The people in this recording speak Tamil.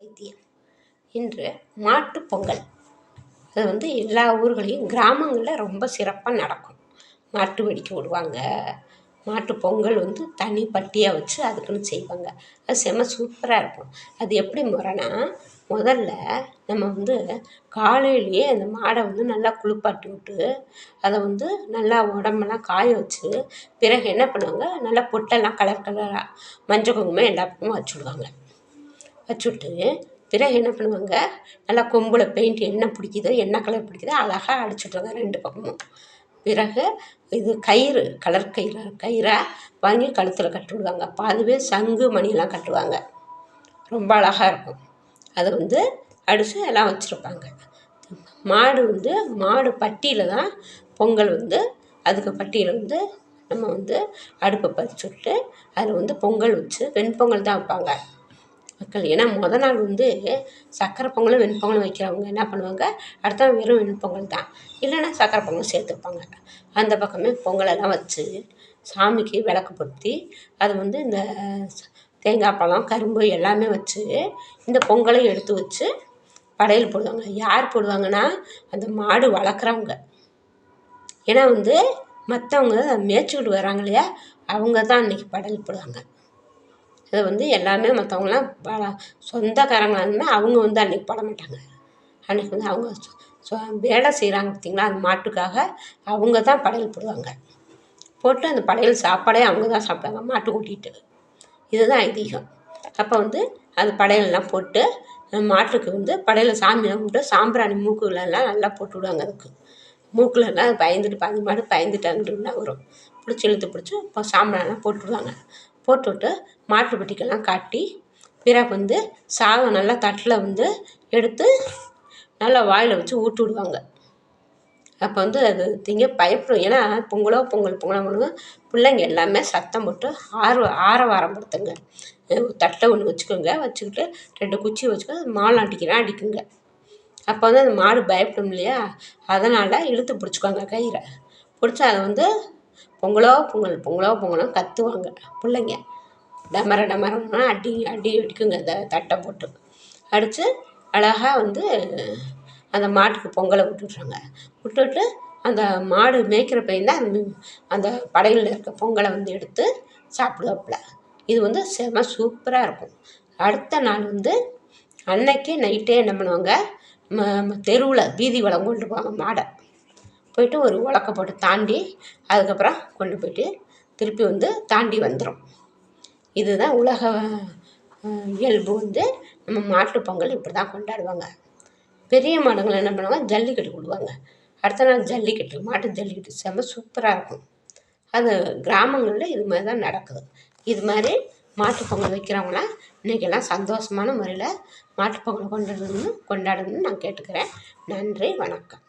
வைத்தியம். இன்று மாட்டுப்பொங்கல் அது வந்து எல்லா ஊர்களையும் கிராமங்களில் ரொம்ப சிறப்பாக நடக்கும். மாட்டு வெடிக்க விடுவாங்க. மாட்டு பொங்கல் வந்து தனி பட்டியாக வச்சு அதுக்குன்னு செய்வாங்க. அது செம்ம சூப்பராக இருக்கும். அது எப்படி முறைனா முதல்ல நம்ம வந்து காலையிலேயே அந்த மாடை வந்து நல்லா குளிப்பாட்டி விட்டு அதை வந்து நல்லா உடம்பெல்லாம் காய வச்சு பிறகு என்ன பண்ணுவாங்க? நல்லா பொட்டெல்லாம் கலர் கலராக மஞ்சள் குங்குமம் எல்லா பக்கமும் வச்சு வச்சுட்டு பிறகு என்ன பண்ணுவாங்க? நல்லா கொம்பில் பெயிண்ட் என்ன பிடிக்குதோ என்ன கலர் பிடிக்குதோ அழகா அடிச்சு விட்ருவாங்க ரெண்டு பக்கமும். பிறகு இது கயிறு கலர் கயிறு கயிறாக வாங்கி கழுத்தில் கட்டி விடுவாங்க. அப்போ அதுவே சங்கு மணியெல்லாம் கட்டுவாங்க. ரொம்ப அழகாக இருக்கும். அதை வந்து அடித்து எல்லாம் வச்சுருப்பாங்க. மாடு வந்து மாடு பட்டியில் தான் பொங்கல் வந்து அதுக்கு பட்டியில் வந்து நம்ம வந்து அடுப்பை பறிச்சு விட்டு அதில் வந்து பொங்கல் வச்சு வெண்பொங்கல் தான் வைப்பாங்க. மக்கள். ஏன்னா மொதல் நாள் வந்து சக்கரை பொங்கலும் வெண்பொங்கலும் வைக்கிறவங்க என்ன பண்ணுவாங்க? அடுத்த நாள் வெறும் வெண்பொங்கல் தான். இல்லைன்னா சக்கரை பொங்கல் சேர்த்துப்பாங்க. அந்த பக்கமே பொங்கலெல்லாம் வச்சு சாமிக்கு விளக்கு பொருத்தி அது வந்து இந்த தேங்காய் பழம் கரும்பு எல்லாமே வச்சு இந்த பொங்கலை எடுத்து வச்சு படையல் போடுவாங்க. யார் போடுவாங்கன்னா அந்த மாடு வளர்க்குறவங்க. ஏன்னா வந்து மற்றவங்க மேய்ச்சிக்கிட்டு வராங்க இல்லையா? அவங்க தான் அன்றைக்கி படையல் போடுவாங்க. இதை வந்து எல்லாமே மற்றவங்களாம் பல சொந்தக்காரங்களாக இருந்தால் அவங்க வந்து அன்றைக்கி போட மாட்டாங்க. அன்றைக்கி வந்து அவங்க சொ வேலை செய்கிறாங்க பார்த்தீங்களா அந்த மாட்டுக்காக அவங்க தான் படையல் போடுவாங்க. போட்டு அந்த படையல் சாப்பாடே அவங்க தான் சாப்பிடுவாங்க மாட்டு கூட்டிகிட்டு இதுதான் ஐதீகம். அப்போ வந்து அது படையலெல்லாம் போட்டு மாட்டுக்கு வந்து படையில் சாமியெல்லாம் கும்பிட்டு சாம்பிராணி மூக்குகளெல்லாம் நல்லா போட்டு விடுவாங்க அதுக்கு. மூக்குலலாம் பயந்துட்டு பாதி மாடு பயந்துட்டாங்கன்னா வரும். பிடிச்சி இழுத்து பிடிச்சி இப்போ சாம்பிராணிலாம் போட்டு விடுவாங்க. போட்டுவிட்டு மாட்டு பெட்டிக்கெல்லாம் காட்டி பிறகு வந்து சாதம் நல்லா தட்டில் வந்து எடுத்து நல்லா வாயில் வச்சு ஊட்டி விடுவாங்க. அப்போ வந்து அது திங்க பயப்படும். ஏன்னா பொங்கலோ பொங்கல் பொங்கலோ பொங்கல் பிள்ளைங்க எல்லாமே சத்தம் போட்டு ஆர்வ ஆரவாரம் படுத்துங்க தட்டை ஒன்று வச்சுக்கோங்க. வச்சுக்கிட்டு ரெண்டு குச்சி வச்சுக்கோ மாலை அடிக்கிறேன் அடிக்குங்க. அப்போ வந்து அந்த மாடு பயப்படும் இல்லையா? அதனால் இழுத்து பிடிச்சிக்கோங்க கயிறை. பிடிச்சி அதை வந்து பொங்கலோ பொங்கல் பொங்கலோ பொங்கலோ கத்துவாங்க. பிள்ளைங்க. டமர டமரம்னா அடி அடி அடிக்குங்க அந்த தட்டை போட்டு அடித்து அழகா வந்து அந்த மாட்டுக்கு பொங்கலை விட்டுட்றாங்க. விட்டுட்டு அந்த மாடு மேய்க்கிற பையன் தான் அந்த அந்த இருக்க பொங்கலை வந்து எடுத்து சாப்பிடுவாப்புல. இது வந்து செம சூப்பராக இருக்கும். அடுத்த நாள் வந்து அன்னைக்கே நைட்டே என்ன பண்ணுவாங்க? தெருவில் வீதி வளம் கொண்டு போவாங்க மாடை. போயிட்டு ஒரு உலக்க போட்டு தாண்டி அதுக்கப்புறம் கொண்டு போயிட்டு திருப்பி வந்து தாண்டி வந்துடும் இதுதான் உலக இயல்பு வந்து நம்ம மாட்டுப் பொங்கல் இப்படி தான் கொண்டாடுவாங்க. பெரிய மாடுங்களை என்ன பண்ணுவாங்க? ஜல்லிக்கட்டு விடுவாங்க அடுத்த நாள் ஜல்லிக்கட்டு மாட்டு ஜல்லிக்கட்டு செம்ம சூப்பராக இருக்கும். அது கிராமங்களில் இது மாதிரி தான் நடக்குது. இது மாதிரி மாட்டுப் பொங்கல் வைக்கிறவங்களாம் இன்றைக்கெல்லாம் சந்தோஷமான முறையில் மாட்டுப் கொண்டாடுறதுன்னு கொண்டாடணும்னு கொண்டாடணும்னு நான் கேட்டுக்கிறேன். நன்றி வணக்கம்.